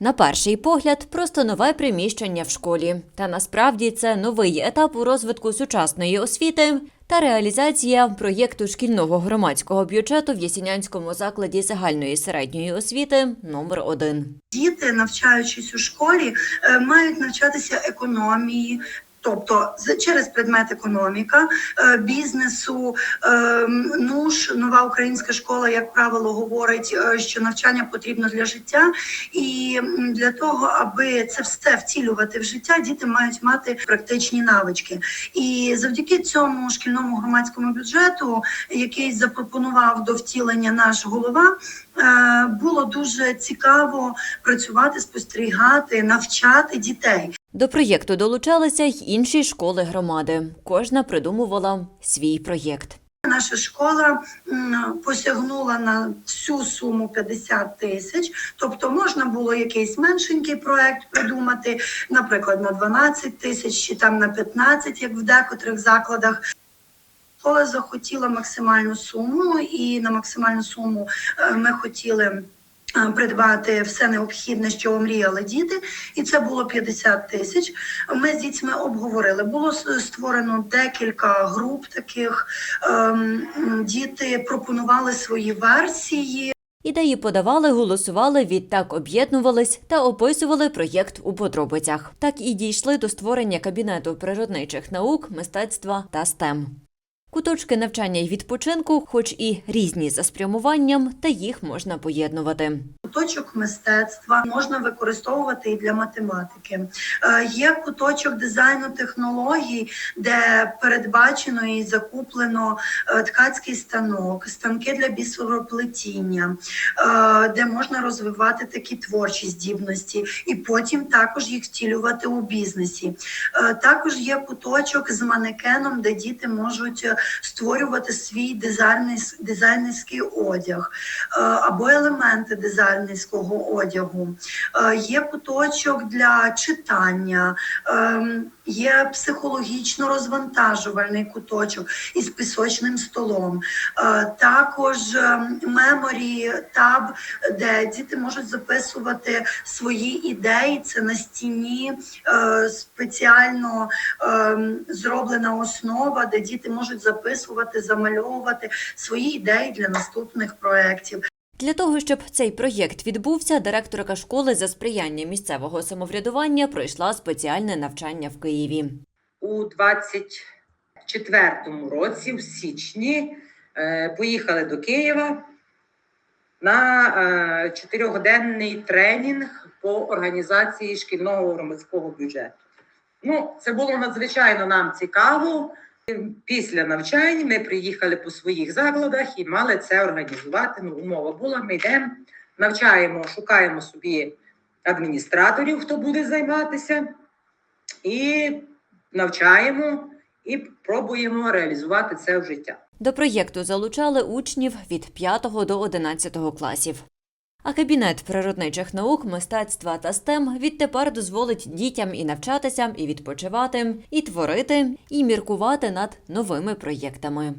На перший погляд, просто нове приміщення в школі. Та насправді це новий етап у розвитку сучасної освіти та реалізація проєкту шкільного громадського бюджету в Ясінянському закладі загальної середньої освіти номер 1 Діти, навчаючись у школі, е, мають навчатися економії. Тобто через предмет економіка, е, бізнесу, е, ну нова українська школа, як правило, говорить, е, що навчання потрібно для життя, і для того, аби це все втілювати в життя, діти мають мати практичні навички. І завдяки цьому шкільному громадському бюджету, який запропонував до втілення наш голова, е, було дуже цікаво працювати, спостерігати, навчати дітей. До проєкту долучалися й інші школи громади. Кожна придумувала свій проєкт. Наша школа посягнула на всю суму 50 тисяч. Тобто можна було якийсь меншенький проект придумати, наприклад, на 12 тисяч чи там на 15, як в декотрих закладах. Школа захотіла максимальну суму, і на максимальну суму е, ми хотіли. Придбати все необхідне, що мріяли діти, і це було 50 тисяч. Ми з дітьми обговорили. Було створено декілька груп таких. Ем, Діти пропонували свої версії. Ідеї подавали, голосували, відтак об'єднувались та описували проєкт у подробицях. Так і дійшли до створення кабінету природничих наук, мистецтва та STEM. Куточки навчання і відпочинку, хоч і різні за спрямуванням, та їх можна поєднувати. Куточок мистецтва можна використовувати і для математики. Е, Є куточок дизайну технологій, де передбачено і закуплено е, ткацький станок, станки для бісероплетіння, е, де можна розвивати такі творчі здібності, і потім також їх втілювати у бізнесі. Також є куточок з манекеном, де діти можуть створювати свій дизайнерс- дизайнерський одяг е, або елементи дизайнерського одягу. Е, Є куточок для читання, ем, є психологічно розвантажувальний куточок із пісочним столом. Е, Також ем, меморі таб, де діти можуть записувати свої ідеї. Це на стіні спеціально ем, зроблена основа, де діти можуть записувати, замальовувати свої ідеї для наступних проєктів. Для того, щоб цей проєкт відбувся, директорка школи за сприяння місцевого самоврядування пройшла спеціальне навчання в Києві. у 24-му році, в січні, е, поїхали до Києва на е, чотирьохденний тренінг по організації шкільного громадського бюджету. Ну, це було надзвичайно нам цікаво. Після навчань ми приїхали по своїх закладах і мали це організувати. Ну, умова була: ми йдемо, навчаємо, шукаємо собі адміністраторів, хто буде займатися, і навчаємо і пробуємо реалізувати це в життя. До проєкту залучали учнів від 5 до 11 класів. А кабінет природничих наук, мистецтва та STEM відтепер дозволить дітям і навчатися, і відпочивати, і творити, і міркувати над новими проєктами.